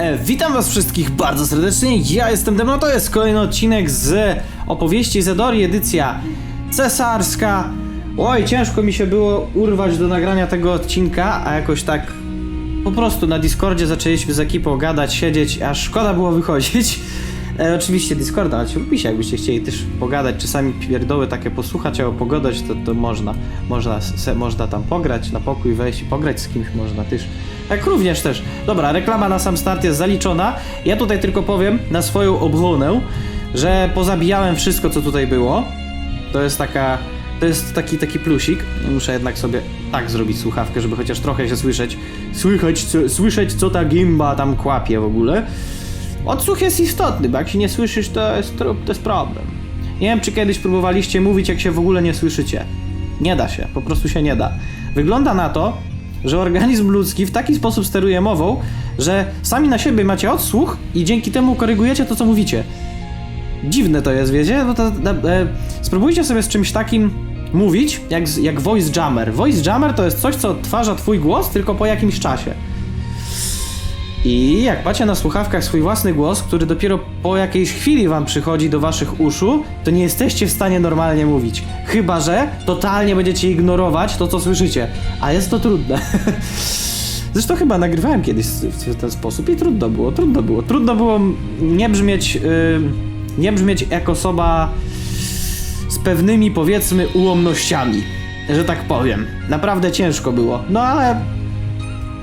E, witam was wszystkich bardzo serdecznie, ja jestem Demno, to jest kolejny odcinek z opowieści Zedori, edycja cesarska. Oj, ciężko mi się było urwać do nagrania tego odcinka, a jakoś tak po prostu na Discordzie zaczęliśmy z ekipą gadać, siedzieć, aż szkoda było wychodzić. E, oczywiście Discorda, ale lubi się, jakbyście chcieli też pogadać, czasami pierdoły takie posłuchać albo pogadać, to, to można, można, se, można tam pograć, na pokój wejść i pograć z kimś można też. Tak również też. Dobra, reklama na sam start jest zaliczona. Ja tutaj tylko powiem na swoją obronę, że pozabijałem wszystko, co tutaj było. To jest taka to jest taki, taki plusik. Muszę jednak sobie tak zrobić słuchawkę, żeby chociaż trochę się słyszeć. Słychać, co, słyszeć, co ta gimba tam kłapie w ogóle. Odsłuch jest istotny, bo jak się nie słyszysz, to jest, to jest problem. Nie wiem, czy kiedyś próbowaliście mówić, jak się w ogóle nie słyszycie. Nie da się, po prostu się nie da. Wygląda na to, że organizm ludzki w taki sposób steruje mową, że sami na siebie macie odsłuch i dzięki temu korygujecie to, co mówicie. Dziwne to jest, wiecie? No to, e, spróbujcie sobie z czymś takim mówić, jak, jak voice jammer. Voice jammer to jest coś, co odtwarza twój głos tylko po jakimś czasie. I jak macie na słuchawkach swój własny głos, który dopiero po jakiejś chwili wam przychodzi do waszych uszu, to nie jesteście w stanie normalnie mówić. Chyba, że totalnie będziecie ignorować to, co słyszycie. A jest to trudne. Zresztą chyba nagrywałem kiedyś w ten sposób i trudno było, trudno było. Trudno było nie brzmieć, yy, nie brzmieć jak osoba z pewnymi, powiedzmy, ułomnościami, że tak powiem. Naprawdę ciężko było. No ale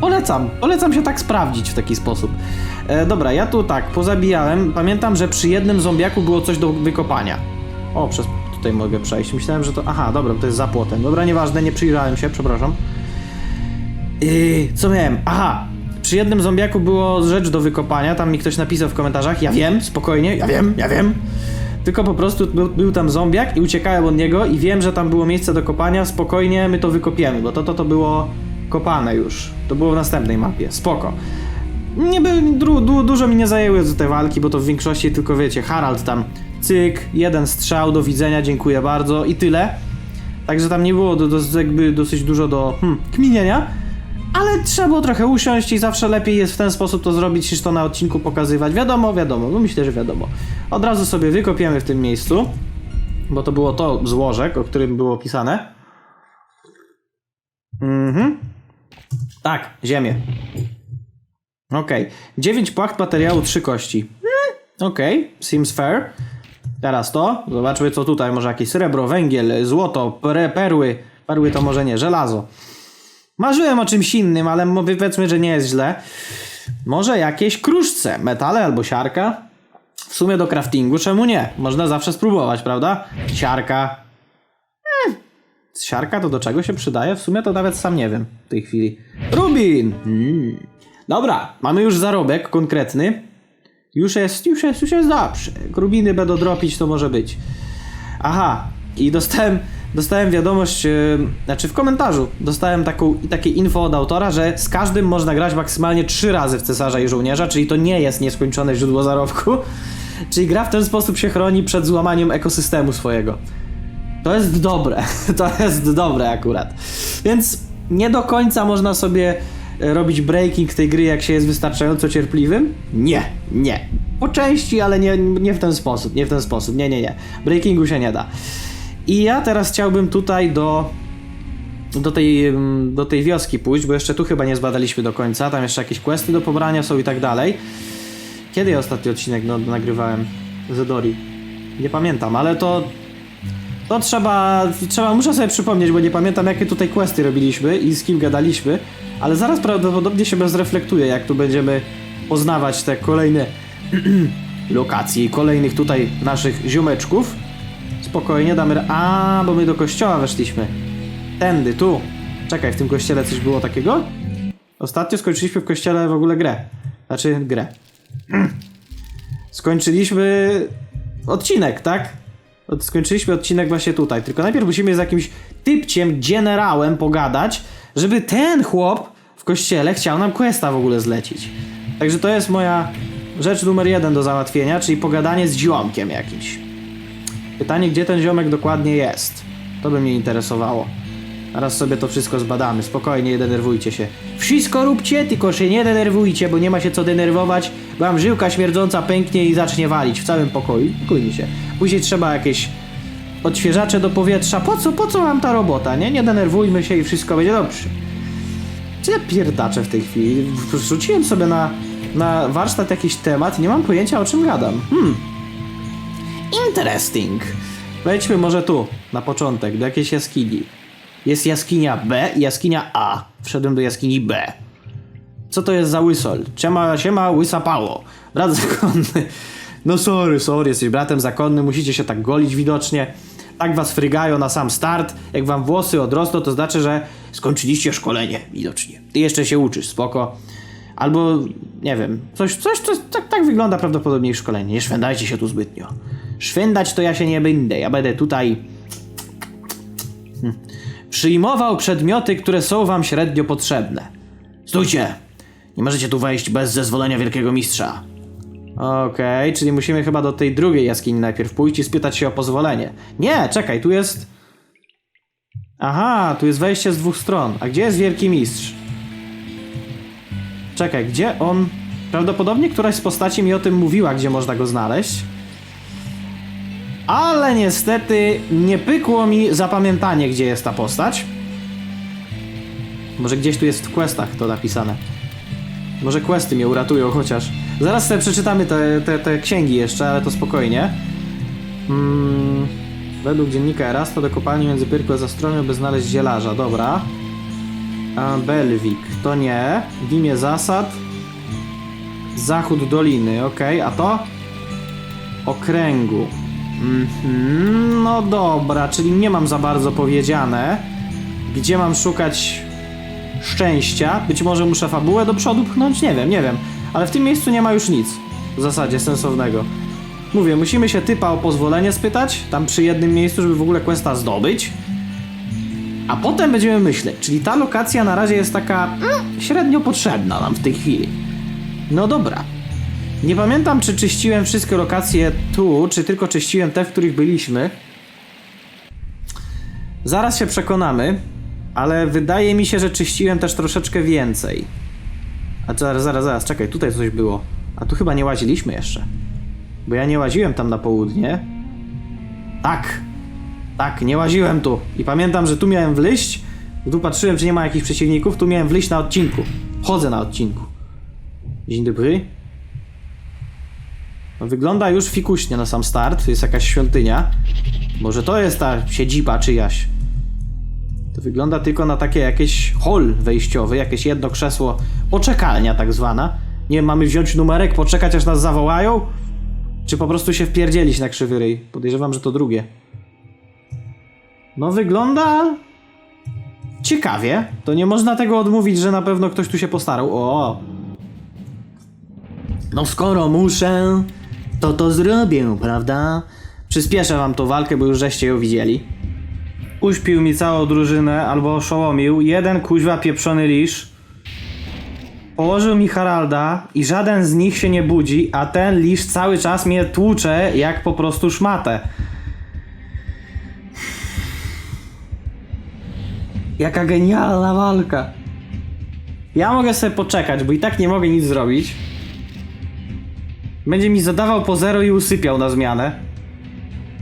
Polecam, polecam się tak sprawdzić w taki sposób. E, dobra, ja tu tak, pozabijałem. Pamiętam, że przy jednym zombiaku było coś do wykopania. O, przez tutaj mogę przejść. Myślałem, że to. Aha, dobra, to jest za płotem. Dobra, nieważne, nie przyjrzałem się, przepraszam. Yy, co miałem? Aha! Przy jednym zombiaku było rzecz do wykopania, tam mi ktoś napisał w komentarzach, ja wiem, spokojnie, ja wiem, ja wiem. Tylko po prostu był, był tam zombiak i uciekałem od niego i wiem, że tam było miejsce do kopania, spokojnie my to wykopiemy, bo to to, to było kopane już. To było w następnej mapie, spoko. Nie by, du, du, dużo mi nie zajęły te walki, bo to w większości tylko wiecie, Harald tam cyk, jeden strzał, do widzenia, dziękuję bardzo i tyle. Także tam nie było do, do, jakby dosyć dużo do hmm, kminienia, ale trzeba było trochę usiąść i zawsze lepiej jest w ten sposób to zrobić, niż to na odcinku pokazywać. Wiadomo, wiadomo, no myślę, że wiadomo. Od razu sobie wykopiemy w tym miejscu, bo to było to złożek, o którym było pisane. Mhm. Tak, ziemię. Okej. 9 płacht materiału, 3 kości. Hmm, Okej, seems fair. Teraz to. Zobaczmy, co tutaj. Może jakieś srebro, węgiel, złoto, per, perły. Perły to może nie, żelazo. Marzyłem o czymś innym, ale powiedzmy, że nie jest źle. Może jakieś kruszce, metale albo siarka? W sumie do craftingu, czemu nie? Można zawsze spróbować, prawda? Siarka. Hmm. Siarka to do czego się przydaje? W sumie to nawet sam nie wiem w tej chwili. Rubin! Mm. Dobra, mamy już zarobek konkretny. Już jest, już jest, już jest dobrze. Jak Rubiny będą dropić, to może być. Aha, i dostałem, dostałem wiadomość, yy, znaczy w komentarzu dostałem taką, takie info od autora, że z każdym można grać maksymalnie trzy razy w Cesarza i Żołnierza, czyli to nie jest nieskończone źródło zarobku. Czyli gra w ten sposób się chroni przed złamaniem ekosystemu swojego. To jest dobre, to jest dobre akurat. Więc nie do końca można sobie e, robić breaking tej gry, jak się jest wystarczająco cierpliwym? Nie, nie. Po części, ale nie, nie w ten sposób, nie w ten sposób, nie, nie, nie. Breakingu się nie da. I ja teraz chciałbym tutaj do do tej, mm, do tej wioski pójść, bo jeszcze tu chyba nie zbadaliśmy do końca, tam jeszcze jakieś questy do pobrania są i tak dalej. Kiedy ja ostatni odcinek no, nagrywałem? Zedori. Nie pamiętam, ale to to trzeba, trzeba, muszę sobie przypomnieć, bo nie pamiętam jakie tutaj questy robiliśmy i z kim gadaliśmy, ale zaraz prawdopodobnie się zreflektuje, jak tu będziemy poznawać te kolejne lokacje i kolejnych tutaj naszych ziomeczków. Spokojnie damy... A, bo my do kościoła weszliśmy. Tędy, tu. Czekaj, w tym kościele coś było takiego? Ostatnio skończyliśmy w kościele w ogóle grę. Znaczy, grę. Skończyliśmy odcinek, tak? Skończyliśmy odcinek właśnie tutaj. Tylko najpierw musimy z jakimś typciem, generałem pogadać, żeby ten chłop w kościele chciał nam questa w ogóle zlecić. Także to jest moja rzecz numer jeden do załatwienia, czyli pogadanie z ziomkiem jakimś. Pytanie, gdzie ten ziomek dokładnie jest? To by mnie interesowało. Zaraz sobie to wszystko zbadamy, spokojnie, nie denerwujcie się. Wszystko róbcie, tylko się nie denerwujcie, bo nie ma się co denerwować, wam żyłka śmierdząca pęknie i zacznie walić w całym pokoju. Spokojnie się. Później trzeba jakieś odświeżacze do powietrza. Po co, po co wam ta robota, nie? Nie denerwujmy się i wszystko będzie dobrze. Co ja pierdaczę w tej chwili? Rzuciłem sobie na, na warsztat jakiś temat i nie mam pojęcia o czym gadam. Hmm. Interesting. Wejdźmy może tu, na początek, do jakiejś jaskini. Jest jaskinia B i jaskinia A. Wszedłem do jaskini B. Co to jest za łysol? Siema, siema, łysa Pało. Brat zakonny. No sorry, sorry, jesteś bratem zakonnym, musicie się tak golić widocznie. Tak was frygają na sam start. Jak wam włosy odrosną, to znaczy, że skończyliście szkolenie, widocznie. Ty jeszcze się uczysz, spoko. Albo, nie wiem, coś, coś, coś tak, tak wygląda prawdopodobnie ich szkolenie. Nie szwendajcie się tu zbytnio. Szwendać to ja się nie będę, ja będę tutaj Przyjmował przedmioty, które są wam średnio potrzebne. Stójcie! Nie możecie tu wejść bez zezwolenia wielkiego mistrza. Okej, czyli musimy chyba do tej drugiej jaskini najpierw pójść i spytać się o pozwolenie. Nie, czekaj, tu jest... Aha, tu jest wejście z dwóch stron. A gdzie jest wielki mistrz? Czekaj, gdzie on... Prawdopodobnie któraś z postaci mi o tym mówiła, gdzie można go znaleźć. Ale niestety nie pykło mi zapamiętanie, gdzie jest ta postać. Może gdzieś tu jest w questach to napisane. Może questy mnie uratują chociaż. Zaraz sobie przeczytamy te, te, te księgi jeszcze, ale to spokojnie. Mm, według dziennika Erasta do kopalni między Pyrkły a Zastromią, by znaleźć zielarza. Dobra. A Belwik, to nie. W imię zasad. Zachód doliny, ok. A to? Okręgu. Mhm, no dobra, czyli nie mam za bardzo powiedziane, gdzie mam szukać szczęścia. Być może muszę fabułę do przodu pchnąć, nie wiem, nie wiem. Ale w tym miejscu nie ma już nic w zasadzie sensownego. Mówię, musimy się typa o pozwolenie spytać, tam przy jednym miejscu, żeby w ogóle questa zdobyć. A potem będziemy myśleć, czyli ta lokacja na razie jest taka mm, średnio potrzebna nam w tej chwili. No dobra, nie pamiętam, czy czyściłem wszystkie lokacje tu, czy tylko czyściłem te, w których byliśmy. Zaraz się przekonamy, ale wydaje mi się, że czyściłem też troszeczkę więcej. A zaraz, zaraz, zaraz, czekaj, tutaj coś było. A tu chyba nie łaziliśmy jeszcze. Bo ja nie łaziłem tam na południe. Tak, tak, nie łaziłem tu. I pamiętam, że tu miałem wleść. Tu patrzyłem, czy nie ma jakichś przeciwników. Tu miałem wleść na odcinku. Chodzę na odcinku. Dzień dobry. Wygląda już fikuśnie na sam start. Jest jakaś świątynia. Może to jest ta siedziba czyjaś. To wygląda tylko na takie jakieś hall wejściowy, jakieś jedno krzesło, poczekalnia tak zwana. Nie mamy wziąć numerek, poczekać aż nas zawołają? Czy po prostu się wpierdzielić na krzywy ryj? Podejrzewam, że to drugie. No wygląda... Ciekawie. To nie można tego odmówić, że na pewno ktoś tu się postarał. O! No skoro muszę, to to zrobię, prawda? Przyspieszę wam tą walkę, bo już żeście ją widzieli. Uśpił mi całą drużynę, albo oszołomił. Jeden kuźwa pieprzony lisz. Położył mi Haralda i żaden z nich się nie budzi, a ten lisz cały czas mnie tłucze jak po prostu szmatę. Jaka genialna walka. Ja mogę sobie poczekać, bo i tak nie mogę nic zrobić. Będzie mi zadawał po zero i usypiał na zmianę.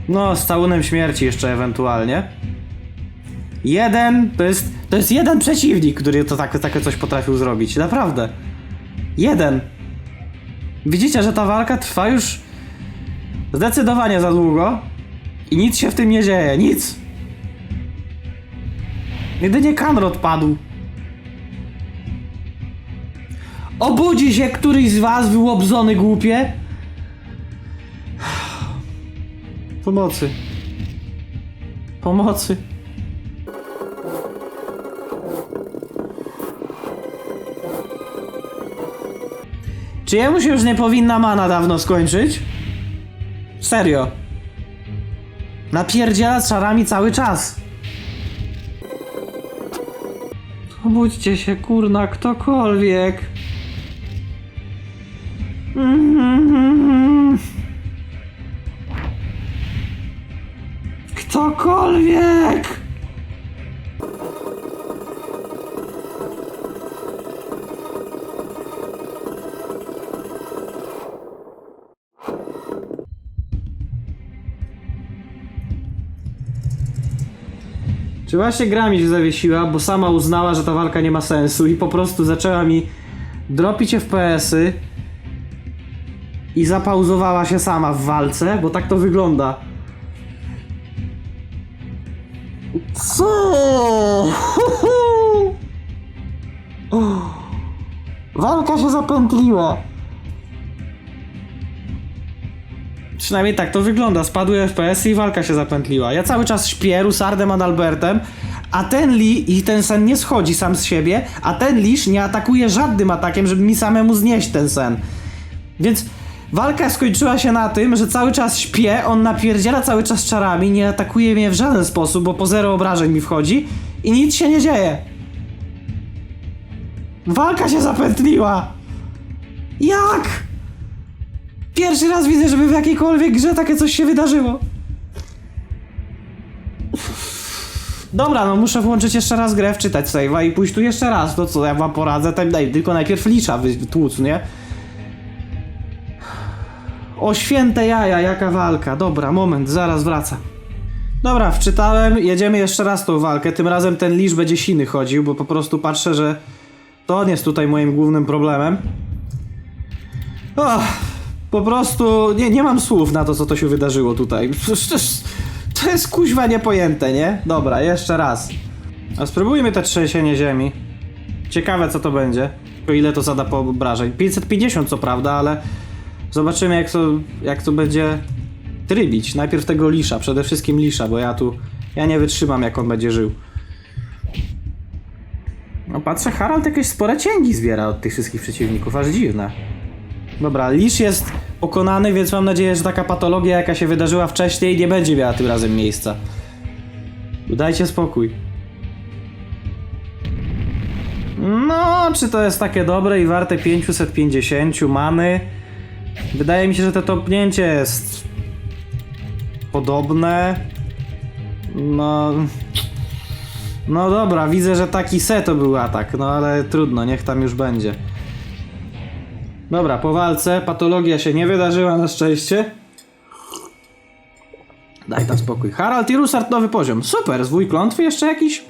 No, z całunem śmierci jeszcze ewentualnie. Jeden, to jest, to jest jeden przeciwnik, który to tak, takie coś potrafił zrobić. Naprawdę. Jeden. Widzicie, że ta walka trwa już zdecydowanie za długo i nic się w tym nie dzieje, nic. Jedynie Kanrod padł. Obudzi się któryś z was, wyłobzony głupie? Pomocy. Pomocy. Czy jemu się już nie powinna mana dawno skończyć? Serio. Napierdziela z czarami cały czas. Obudźcie się, kurna, ktokolwiek. Ktokolwiek! Czy właśnie gra mi się zawiesiła, bo sama uznała, że ta walka nie ma sensu i po prostu zaczęła mi dropić FPS-y, i zapauzowała się sama w walce, bo tak to wygląda. Co? Walka się zapętliła. Przynajmniej tak to wygląda. Spadły FPS i walka się zapętliła. Ja cały czas śpię Rusardem Adalbertem, a ten Lee i ten sen nie schodzi sam z siebie, a ten Lisz nie atakuje żadnym atakiem, żeby mi samemu znieść ten sen. Więc walka skończyła się na tym, że cały czas śpię, on napierdziela cały czas czarami, nie atakuje mnie w żaden sposób, bo po zero obrażeń mi wchodzi i nic się nie dzieje. Walka się zapętliła! Jak? Pierwszy raz widzę, żeby w jakiejkolwiek grze takie coś się wydarzyło. Dobra, no muszę włączyć jeszcze raz grę, wczytać save'a i pójść tu jeszcze raz. To co, ja wam poradzę, tam daj, tylko najpierw licza wytłuc, nie? O święte jaja, jaka walka. Dobra, moment, zaraz wracam. Dobra, wczytałem, jedziemy jeszcze raz tą walkę. Tym razem ten lisz będzie siny chodził, bo po prostu patrzę, że to on jest tutaj moim głównym problemem. Och, po prostu nie, nie mam słów na to, co to się wydarzyło tutaj. To jest kuźwa niepojęte, nie? Dobra, jeszcze raz. A spróbujmy te trzęsienie ziemi. Ciekawe, co to będzie. O ile to zada po obrażeń. 550 co prawda, ale zobaczymy, jak to, jak to będzie trybić. Najpierw tego lisza, przede wszystkim lisza, bo ja tu... Ja nie wytrzymam, jak on będzie żył. No patrzę, Harald jakieś spore cięgi zbiera od tych wszystkich przeciwników, aż dziwne. Dobra, Lisz jest pokonany, więc mam nadzieję, że taka patologia, jaka się wydarzyła wcześniej, nie będzie miała tym razem miejsca. Dajcie spokój. No, czy to jest takie dobre i warte 550 many? Wydaje mi się, że to topnięcie jest podobne. No. No dobra, widzę, że taki set to był atak, no ale trudno, niech tam już będzie. Dobra, po walce patologia się nie wydarzyła na szczęście. Daj tam spokój. Harald i Rusart nowy poziom. Super, zwój klątwy jeszcze jakiś?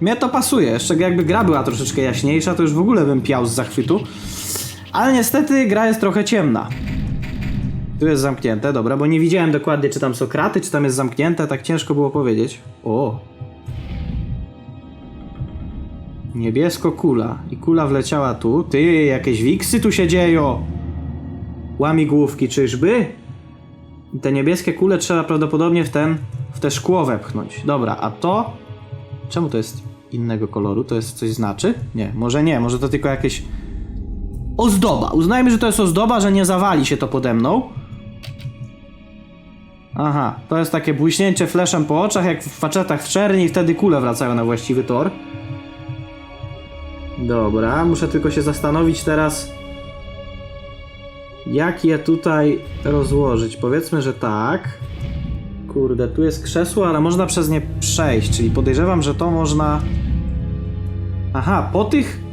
Mnie to pasuje. Jeszcze jakby gra była troszeczkę jaśniejsza, to już w ogóle bym piał z zachwytu. Ale niestety gra jest trochę ciemna. Tu jest zamknięte, dobra, bo nie widziałem dokładnie, czy tam są kraty, czy tam jest zamknięte, tak ciężko było powiedzieć. O, Niebiesko kula. I kula wleciała tu. Ty, jakieś wiksy tu się dzieją. Łamigłówki, czyżby? I te niebieskie kule trzeba prawdopodobnie w ten, w te szkło wepchnąć. Dobra, a to? Czemu to jest innego koloru? To jest coś znaczy? Nie, może nie, może to tylko jakieś ozdoba. Uznajmy, że to jest ozdoba, że nie zawali się to pode mną. Aha, to jest takie błyśnięcie fleszem po oczach, jak w facetach w czerni i wtedy kule wracają na właściwy tor. Dobra, muszę tylko się zastanowić teraz, jak je tutaj rozłożyć. Powiedzmy, że tak. Kurde, tu jest krzesło, ale można przez nie przejść, czyli podejrzewam, że to można... Aha, po tych...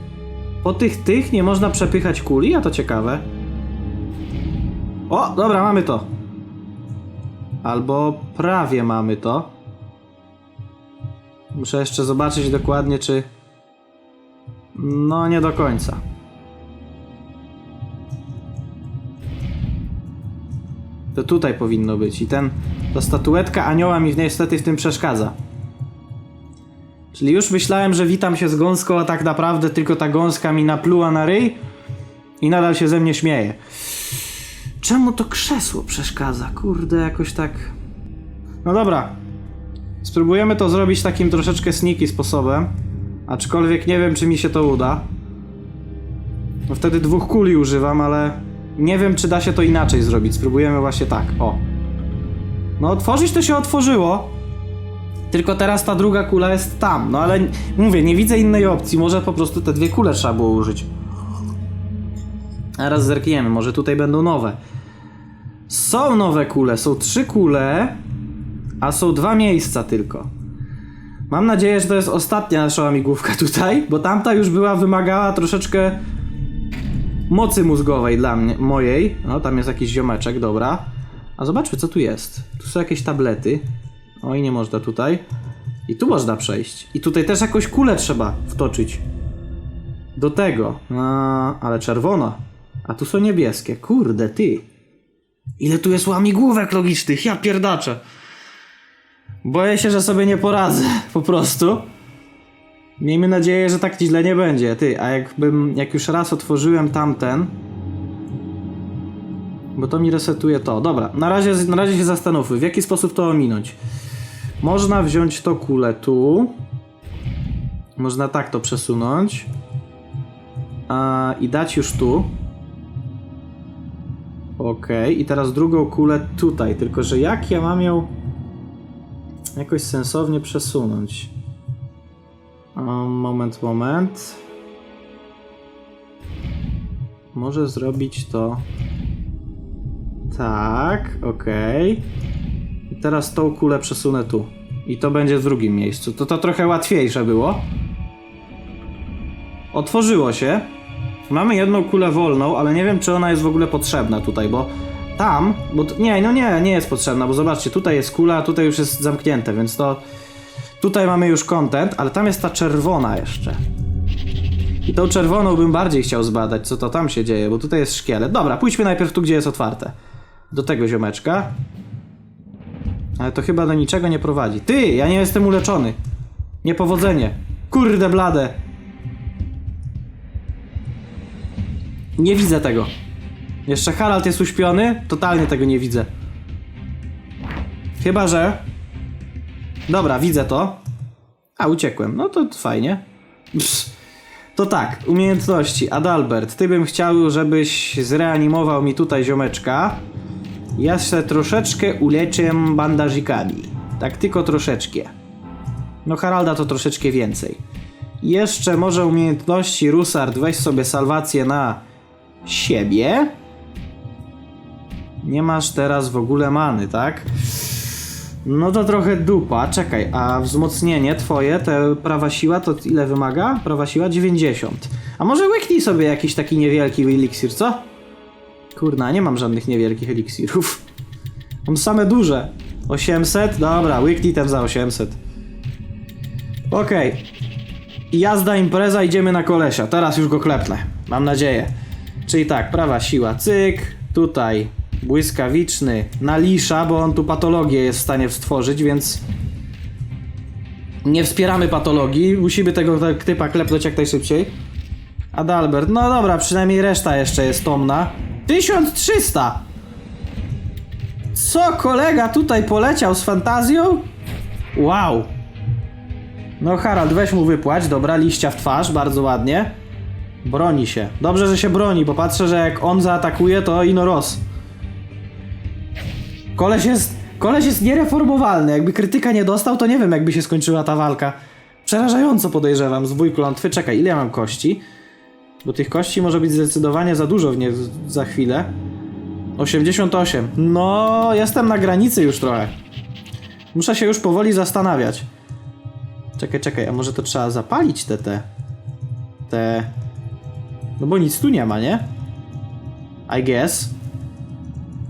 Po tych tych nie można przepychać kuli? A to ciekawe. O, dobra, mamy to. Albo prawie mamy to. Muszę jeszcze zobaczyć dokładnie, czy... No, nie do końca. To tutaj powinno być. I ten, ta statuetka anioła mi niestety w tym przeszkadza. Czyli już myślałem, że witam się z gąską, a tak naprawdę tylko ta gąska mi napluła na ryj i nadal się ze mnie śmieje. Czemu to krzesło przeszkadza? Kurde, jakoś tak... No dobra. Spróbujemy to zrobić takim troszeczkę sneaky sposobem. Aczkolwiek nie wiem, czy mi się to uda. No wtedy dwóch kuli używam, ale nie wiem, czy da się to inaczej zrobić. Spróbujemy właśnie tak. O. No, otworzyć to się otworzyło. Tylko teraz ta druga kula jest tam. No ale mówię, nie widzę innej opcji. Może po prostu te dwie kule trzeba było użyć. Teraz zerkniemy, może tutaj będą nowe. Są nowe kule, są trzy kule, a są dwa miejsca tylko. Mam nadzieję, że to jest ostatnia nasza łamigłówka tutaj, bo tamta już była wymagała troszeczkę mocy mózgowej dla mnie, mojej. No, tam jest jakiś ziomeczek, dobra. A zobaczmy, co tu jest. Tu są jakieś tablety. Oj, nie można tutaj. I tu można przejść. I tutaj też jakąś kulę trzeba wtoczyć. Do tego. A, ale czerwona. A tu są niebieskie. Kurde, ty. Ile tu jest łamigłówek logicznych? Ja pierdaczę. Boję się, że sobie nie poradzę. Po prostu. Miejmy nadzieję, że tak źle nie będzie. Ty, a jakbym, jak już raz otworzyłem tamten, bo to mi resetuje to. Dobra, na razie, na razie się zastanówmy, w jaki sposób to ominąć. Można wziąć to kulę tu. Można tak to przesunąć. A, I dać już tu. Ok, i teraz drugą kulę tutaj. Tylko, że jak ja mam ją jakoś sensownie przesunąć? Um, moment, moment. Może zrobić to tak, okej. Teraz tą kulę przesunę tu. I to będzie w drugim miejscu. To to trochę łatwiejsze było. Otworzyło się. Mamy jedną kulę wolną, ale nie wiem, czy ona jest w ogóle potrzebna tutaj, bo tam, bo nie, no nie, nie jest potrzebna, bo zobaczcie, tutaj jest kula, a tutaj już jest zamknięte, więc to tutaj mamy już content, ale tam jest ta czerwona jeszcze. I tą czerwoną bym bardziej chciał zbadać, co to tam się dzieje, bo tutaj jest szkielet. Dobra, pójdźmy najpierw tu, gdzie jest otwarte. Do tego ziomeczka. Ale to chyba do niczego nie prowadzi. Ty, ja nie jestem uleczony. Niepowodzenie. Kurde blade. Nie widzę tego. Jeszcze Harald jest uśpiony? Totalnie tego nie widzę. Chyba, że... Dobra, widzę to. A, uciekłem. No to fajnie. Psz. To tak, umiejętności. Adalbert, ty bym chciał, żebyś zreanimował mi tutaj ziomeczka. Ja się troszeczkę uleczę bandażikami. Tak tylko troszeczkę. No Haralda to troszeczkę więcej. Jeszcze może umiejętności Rusard, weź sobie salwację na siebie. Nie masz teraz w ogóle many, tak? No to trochę dupa. Czekaj, a wzmocnienie twoje, te prawa siła, to ile wymaga? Prawa siła 90. A może łyknij sobie jakiś taki niewielki eliksir, co? Kurna, nie mam żadnych niewielkich eliksirów. Mam same duże. 800? Dobra, łyknij ten za 800. Okej. Jazda, impreza, idziemy na kolesia. Teraz już go klepnę. Mam nadzieję. Czyli tak, prawa siła, cyk. Tutaj błyskawiczny na lisza, bo on tu patologię jest w stanie stworzyć, więc nie wspieramy patologii. Musimy tego tak typa klepnąć jak najszybciej. Adalbert, no dobra, przynajmniej reszta jeszcze jest tomna. 1300! Co kolega tutaj poleciał z fantazją? Wow. No Harald, weź mu wypłać, dobra, liścia w twarz, bardzo ładnie. Broni się. Dobrze, że się broni, bo patrzę, że jak on zaatakuje, to ino roz. Koleś jest, koleś jest niereformowalny. Jakby krytyka nie dostał, to nie wiem, jakby się skończyła ta walka. Przerażająco podejrzewam. Zwój klątwy. Czekaj, ile mam kości? Bo tych kości może być zdecydowanie za dużo w nie za chwilę. 88. No, jestem na granicy już trochę. Muszę się już powoli zastanawiać. Czekaj, czekaj, a może to trzeba zapalić te te. Te. No bo nic tu nie ma, nie? I guess.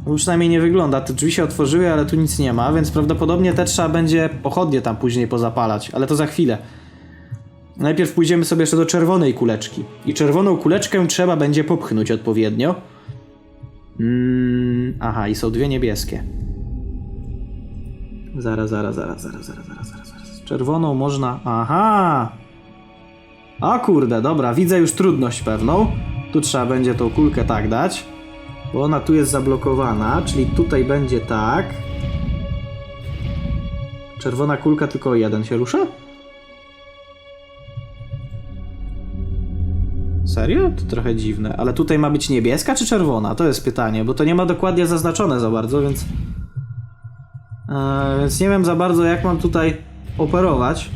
No przynajmniej nie wygląda. Te drzwi się otworzyły, ale tu nic nie ma, więc prawdopodobnie te trzeba będzie pochodnie tam później pozapalać, ale to za chwilę. Najpierw pójdziemy sobie jeszcze do czerwonej kuleczki. I czerwoną kuleczkę trzeba będzie popchnąć odpowiednio. Mm, aha, i są dwie niebieskie. Zaraz, zaraz, zaraz, zaraz, zaraz, zaraz, zaraz. zaraz. Czerwoną można. Aha! A kurde, dobra, widzę już trudność pewną. Tu trzeba będzie tą kulkę tak dać. Bo ona tu jest zablokowana, czyli tutaj będzie tak. Czerwona kulka tylko jeden się rusza? Serio? To trochę dziwne. Ale tutaj ma być niebieska czy czerwona? To jest pytanie, bo to nie ma dokładnie zaznaczone za bardzo, więc. Eee, więc nie wiem za bardzo, jak mam tutaj operować.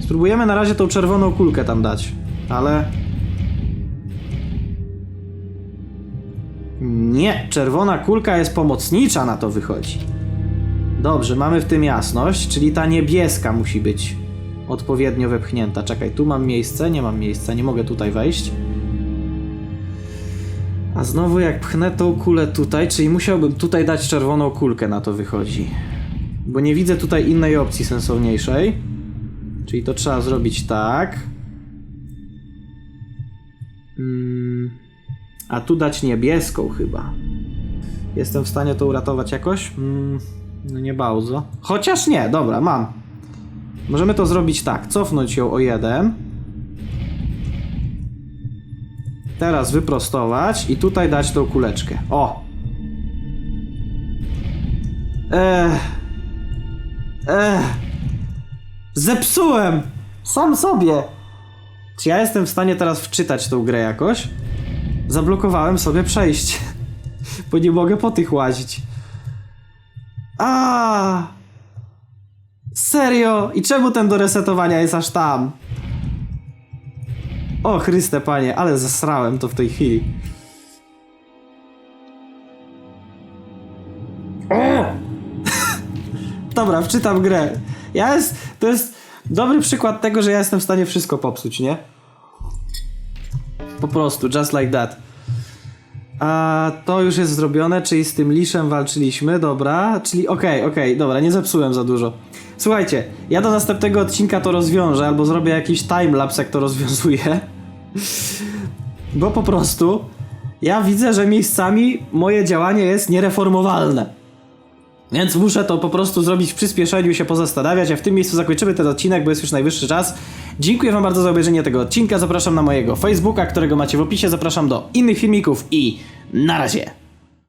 Spróbujemy na razie tą czerwoną kulkę tam dać, ale. Nie, czerwona kulka jest pomocnicza, na to wychodzi. Dobrze, mamy w tym jasność, czyli ta niebieska musi być odpowiednio wepchnięta. Czekaj, tu mam miejsce, nie mam miejsca, nie mogę tutaj wejść. A znowu jak pchnę tą kulę tutaj, czyli musiałbym tutaj dać czerwoną kulkę, na to wychodzi. Bo nie widzę tutaj innej opcji sensowniejszej. Czyli to trzeba zrobić tak. Mm, a tu dać niebieską chyba. Jestem w stanie to uratować jakoś? Mm, no nie bardzo. Chociaż nie, dobra, mam. Możemy to zrobić tak. Cofnąć ją o jeden. Teraz wyprostować i tutaj dać tą kuleczkę. O! Ech. Ech. Zepsułem! Sam sobie! Czy ja jestem w stanie teraz wczytać tą grę jakoś? Zablokowałem sobie przejście. Bo nie mogę po tych łazić. A! Serio? I czemu ten do resetowania jest aż tam? O Chryste panie, ale zasrałem to w tej chwili. O! Dobra, wczytam grę. Ja jest, to jest dobry przykład tego, że ja jestem w stanie wszystko popsuć, nie? Po prostu, just like that. A to już jest zrobione, czyli z tym liszem walczyliśmy, dobra. Czyli okej, okej, dobra, nie zepsułem za dużo. Słuchajcie, ja do następnego odcinka to rozwiążę, albo zrobię jakiś timelapse, jak to rozwiązuję. Bo po prostu ja widzę, że miejscami moje działanie jest niereformowalne. Więc muszę to po prostu zrobić w przyspieszeniu się pozastanawiać, a w tym miejscu zakończymy ten odcinek, bo jest już najwyższy czas. Dziękuję wam bardzo za obejrzenie tego odcinka, zapraszam na mojego Facebooka, którego macie w opisie, zapraszam do innych filmików i na razie!